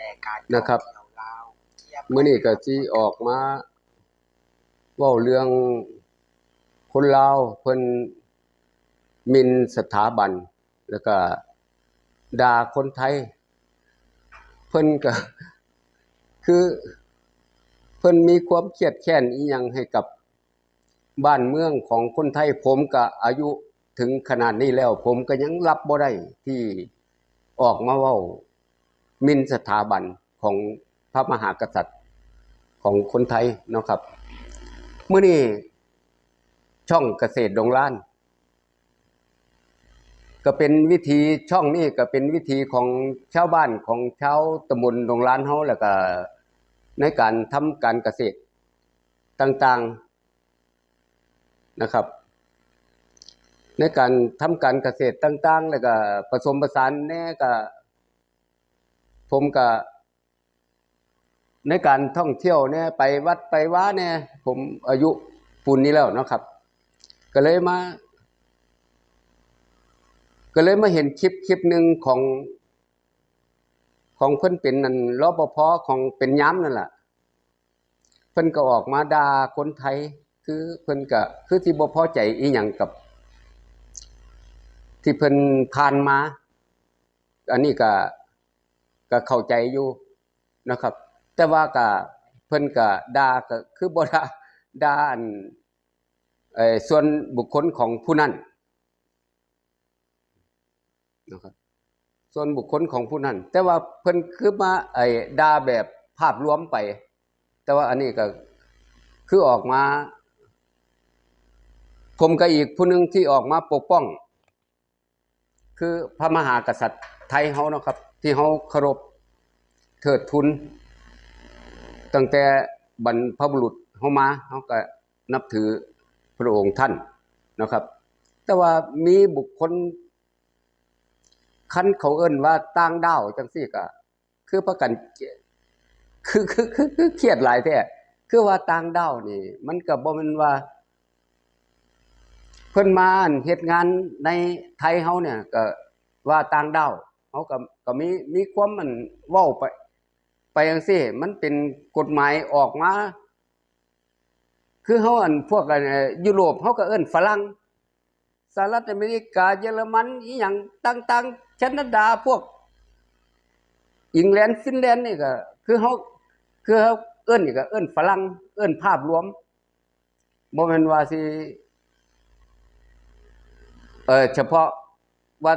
และการนะครับท่องเที่ยวลาวเทียบมื้อนี้ก็สิออกมาเว้าเรื่องคนลาวเพิ่นหมินสถาบัน แล้วก็ด่าคนไทย เพิ่นก็คือเพิ่นมีความเครียดแค้นอีหยังให้กับบ้านเมืองของคนไทย ผมก็อายุถึงขนาดนี้แล้ว ผมก็ยังรับบ่ได้ที่ออกมาเว้าห มินสถาบันของพระมหากษัตริย์ของคนไทยเนาะครับเมื้อนี้ช่องเกษตรดงล้าน ก็เป็นวิธีช่องนี้ก็เป็นวิธีของชาวบ้านของชาวตำบลดงล้านเฮาแล้วก็ในการทำการเกษตรต่างๆนะครับ ในการทำการเกษตรต่าง ๆ แล้วก็ผสมผสานแน่ก็ ผมก็ในการท่องเที่ยวเนี่ยไปวัดไปว้าเนี่ยผมอายุปุ่นนี้แล้วนะครับ ก็เลยมา ก็เลยมาเห็นคลิปคลิปหนึ่งของของเพิ่อนเป็นนั่นรปภของเป็นย้ำนั่นแหละเพิ่อนก็ออกมาด่าคนไทย คือเพิ่อนก็คือที่บ่พอใจอีหยังกับ ที่เพิ่อนผ่านมา อันนี้ก็ ก็เข้าใจอยู่นะครับ แต่ว่าก็เพิ่นก็ด่าก็คือบ่ด่าด่าอันส่วนบุคคลของผู้นั้นนะครับส่วนบุคคลของผู้นั้น แต่ว่าเพิ่นคือมาไอ้ด่าแบบภาพรวมไป แต่ว่าอันนี้ก็คือออกมา ผมก็อีกผู้หนึงที่ออกมาปกป้อง คือพระมหากษัตริย์ ไทยเฮาเนาะครับ ที่เฮาเคารพเทิดทุน ตั้งแต่บรรพบุรุษเฮามาเฮาก็นับถือพระองค์ท่านนะครับ แต่ว่ามีบุคคลคันเขาเอิ้นว่าต่างดาวจังซี่ก็คือประกันคือคือคือคือเครียดหลายแท้คือว่าต่างดาวนี่ มันก็บ่แม่นว่า เพิ่นมาเฮ็ดงานในไทยเฮาเนี่ยก็ว่าต่างดาว เฮาก็ก็มีมีความมันเว้าไป ไปจังซี่ มันเป็นกฎหมายออกมา คือเฮาอันพวกอันเอ่อยุโรปเฮาก็เอิ้นฝรั่งสหรัฐอเมริกาเยอรมันอีหยังต่างๆแคนาดาพวกอังกฤษฟินแลนด์นี่ก็คือเฮาคือเฮาเอิ้นนี่ก็เอิ้นฝรั่งเอิ้นภาพรวมบ่แม่นว่าสิเออเฉพาะว่า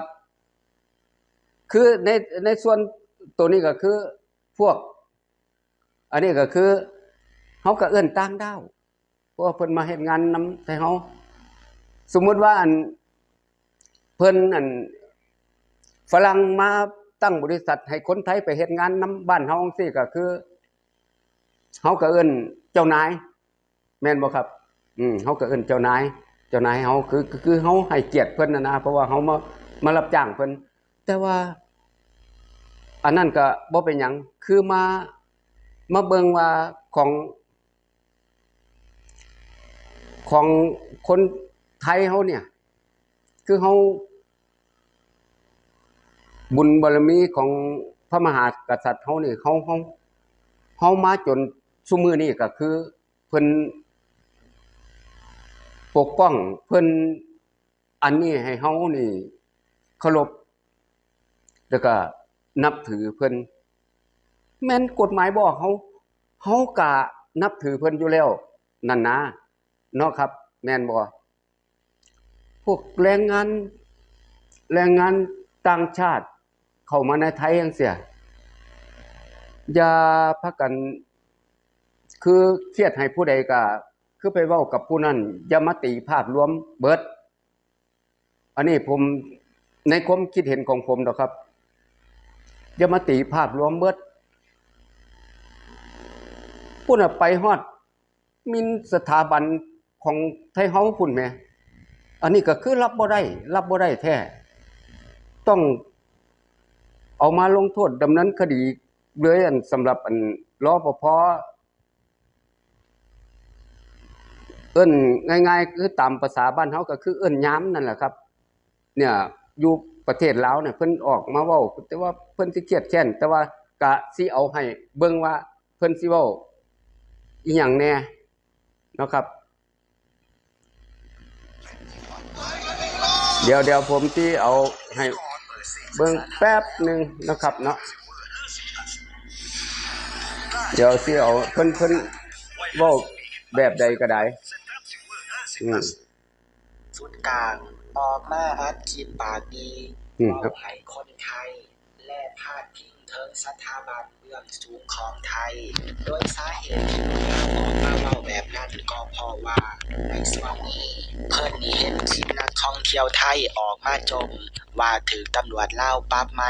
คือในในส่วนตัวนี้ก็คือพวก อันนี้ก็คือเฮาก็เอิ้นต่างดาวเพราะว่าเพิ่นมาเฮ็ดงานนำให้เฮาสมมุติว่าอันเพิ่นอันฝรั่งมาตั้งบริษัท ให้คนไทยไปเฮ็ดงานนํบ้านเฮาจังซี่ก็คือเฮาก็เอิ้นเจ้านาย แม่นบ่ครับ อืมเฮาก็เอิ้นเจ้านาย เจ้านายเฮาคือคือคือเฮาให้เกียรติเพิ่นนะนะเพราะว่าเฮามามารับจ้างเพิ่นแต่ว่า อันนั้นก็บ่เป็นหยังคือมามาเบิงว่าของ ของคนไทยเขาเนี่ย คือเขาบุญบารมีของพระมหากษัตริย์เขานี่เขาเขาเขามาจนซุมือนี่ก็คือ เพิ่นปกป้องเพิ่นอันนี้ให้เฮานี่เคารพแล้วก็ นับถือเพิ่นแม่นกฎหมายบอกเขาเฮากะนับถือเพิ่นอยู่แล้ว นั่นนะเนาะครับ แม่นบ่พวกแรงงาน แรงงานต่างชาติ เข้ามาในไทยจังเสียอย่าพักกัน คือเครียดให้ผู้ใดก็คือไปเว้ากับผู้นั้นอย่ามาตีภาพรวมเบิด อันนี้ผมในความคิดเห็นของผมดอกครับ อย่ามาตีภาพรวมเบิดผู้น่ะไปฮอด มินสถาบันของไทยเฮาพุ่นแม่อันนี้ก็คือรับบ่ได้ รับบ่ได้แท้ ต้องเอามาลงโทษดำเนินคดีเลยอันสำหรับอันรอปภเอิ้นง่าย ๆ คือตามภาษาบ้านเฮาก็คือเอิ้นยามนั่นแหละครับ เนี่ยอยู่ ประเทศลาวเนี่ยเพิ่นออกมาเว้าแต่ว่าเพิ่นสิเครียดแค้นแต่ว่ากะสิเอาให้เบิ่งว่าเพิ่นสิเว้าอีหยังแน่เนาะครับเดี๋ยวเดี๋ยวผมที่เอาให้เบิ่งแป๊บหนึ่งนะครับเนาะเดี๋ยวสิเอาเพิ่นเพิ่นเว้าแบบใดก็ได้อืม กลางออกมาอัดคลิปปากดีอืมครับเว้าให้คนไทย และพาดพิงเทิงสถาบันเบื้องสูงของไทย โดยสาเหตุที่ออกมาเว้าแบบนั้นก็เพราะว่า ในส่วนนี้ เพิ่นนี่เห็นคลิปนักท่องเที่ยวไทยออกมาจม ว่าถือตำรวจลาวปรับไหม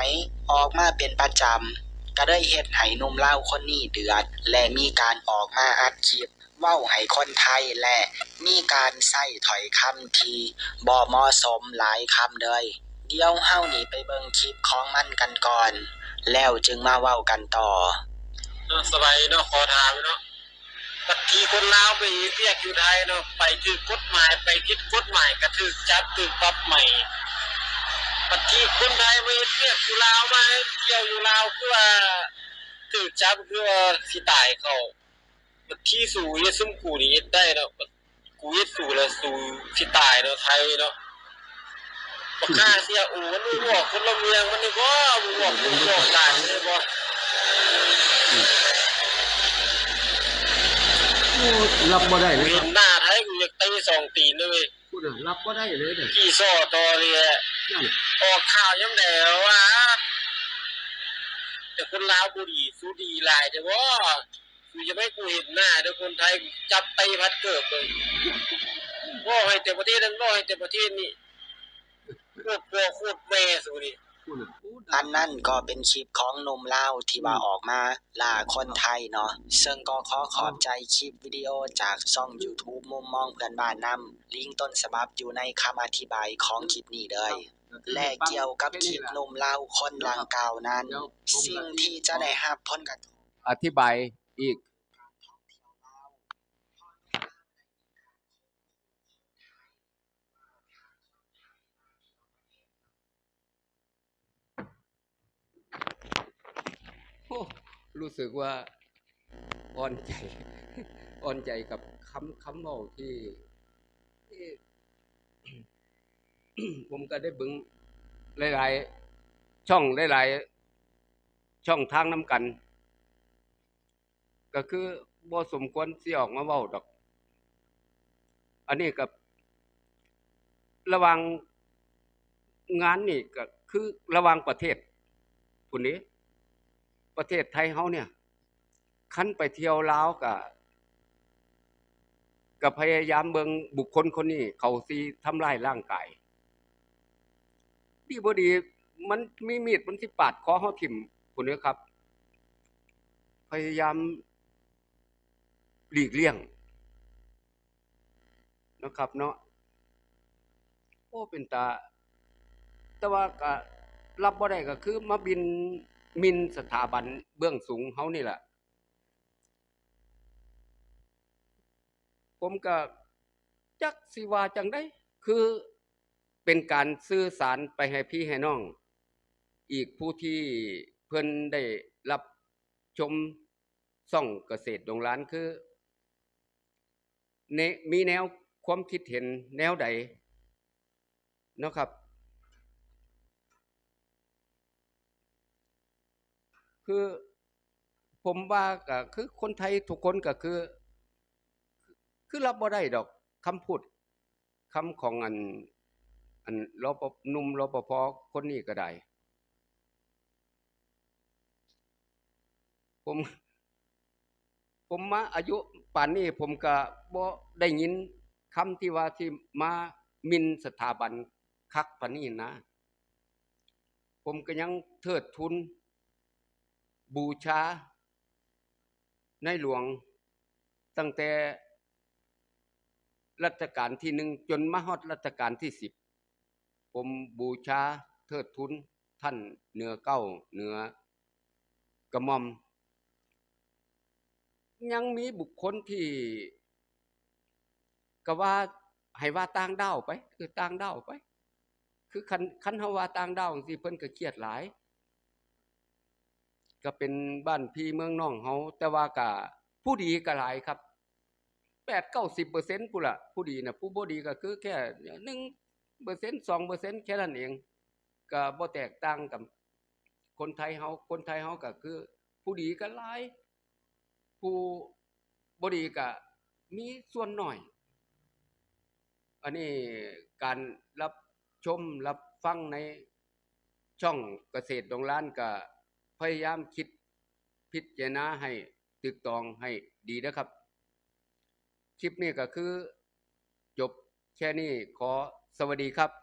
ออกมาเป็นประจำ ก็ได้เฮ็ดให้หนุ่มลาวคนนี้เดือด และมีการออกมาอัดคลิป เว้าให้คนไทยและมีการใช้ถ้อยคำที่บ่เหมาะสมหลายคำเลย เดี๋ยวเฮานี่ไปเบิ่งคลิปของมันกันก่อน แล้วจึงมาเว้ากันต่อ เนาะสบายเนาะขอถามเนาะปัจทีคนลาวไปเรียกอยู่ไทยเนาะไปถือกฎหมายไปคิดกฎหมายก็ถือจับถือปรับใหม่ปัจทีคนไทยไปเรียกอยู่ลาวมาเที่ยวอยู่ลาวคือว่าถือจับคือว่าสิตายเขา ทีสู่เยซุมกูนี่เฮ็ดได้เนาะบัดกูเฮ็ดสู่แล้วสู่สิตายเนาะไทยเนาะบักค่าเสียอูมันบ่บอกคนละเมืองมันนี่บ่บ่บอกบ่บอกหลานนี่บ่รับบ่ได้เลยคเห็รับนหน้าไทยกูอยากตีสองตีนเลยเว้ยพูดน่ะรับบ่ได้เลยเด้อกี่โซ่ตอเลยอะนั่นออกข่าวย้ำแดวว่าแต่คนลาวบุรีสู้ดีหลายแต่ว่า กูจะไม่ให้กูเห็นหน้าแต่คนไทยจับไปพัดเกิดเลยว่าให้แต่ประเทศนั้นว่าให้แต่ประเทศนี้โคตรพ่อโคตรแม่สูนี่พูดน่ะพูดอันนั่นก็เป็นคลิปของหนุ่มลาวที่ว่าออกมาล่าคนไทยเนาะซึ่งก็ขอขอบใจคลิปวิดีโอจากช่อง YouTube มุมมองเพื่อนบ้านนำลิงก์ต้นฉบับอยู่ในคำอธิบายของคลิปนี้เลยและเกี่ยวกับคลิปหนุ่มลาวคนดังกล่าวนั้น สิ่งที่จะได้รับผลกระทบอธิบาย อีก โอ้รู้สึกว่าอ่อนใจอ่อนใจกับคำคำเว้าที่ผมก็ได้บึงหลาย ๆ ช่องหลาย ๆ ช่องทางน้ำกัน ก็คือบ่สมควรสิออกมาเว้าดอก อันนี้กับระวังงานนี่ก็คือระวังประเทศพุ่นนี้ ประเทศไทยเฮาเนี่ยคันไปเที่ยวลาวก็ก็พยายามเบิ่งบุคคลคนนี้ เขาสิทำลายร่างกายดีบ่ดีมันมีมีดมันสิปาดคอเฮาทิ่มพุ่นนี้ครับ พยายาม หลีกเลี่ยงนะครับเนาะโอ้เป็นตา แต่ว่าก็รับบ่ได้ก็คือมาบินมินสถาบันเบื้องสูงเฮานี่แหละผมก็จักสิวาจังได๋คือเป็นการสื่อสารไปให้พี่ให้น้อง อีกผู้ที่เพิ่นได้รับชมช่องเกษตรดงล้านคือ เนมีแนวความคิดเห็นแนวใดนะครับ คือผมว่าก็คือคนไทยทุกคนก็คือ คือรับบ่ได้ดอกคำพูดคำของอัน อันรปนุ่มรปภคนนี้ก็ได้ผม ผมมาอายุป่านนี้ผมก็บ่ได้ยินคำที่ว่าที่มามินสถาบันคักปานนี้นะ ผมก็ยังเทิดทุน บูชา ในหลวง ตั้งแต่รัชกาลที่หนึ่งจนมาฮอดรัชกาลที่สิบผมบูชาเทิดทุนท่านเหนือเก้าเหนือกระหม่อม ยังมีบุคคลที่ก็ว่าให้ว่าต่างดาวไป คือต่างดาวไป คือคันคันเฮาว่าต่างดาวจังซี่เพิ่นก็เครียดหลาย ก็เป็นบ้านพี่เมืองน้องเฮาแต่ว่าก็ผู้ดีก็หลายครับ8-90%พุ่นต์ผู้ละผู้ดีนะผู้บ่ดีก็คือแค่1% 2%แค่นั้นเองก็บ่แตกต่างกับคนไทยเฮาคนไทยเฮาก็คือ ผู้ดีก็หลาย ผู้บดีก็มีส่วนหน้อย อันนี้การรับชมรับฟังในช่องเกษตรดงล้านก็พยายามคิดพิจารณาให้ตึกตองให้ดีเด้อครับ คลิปนี้ก็คือจบแค่นี้ขอสวัสดีครับ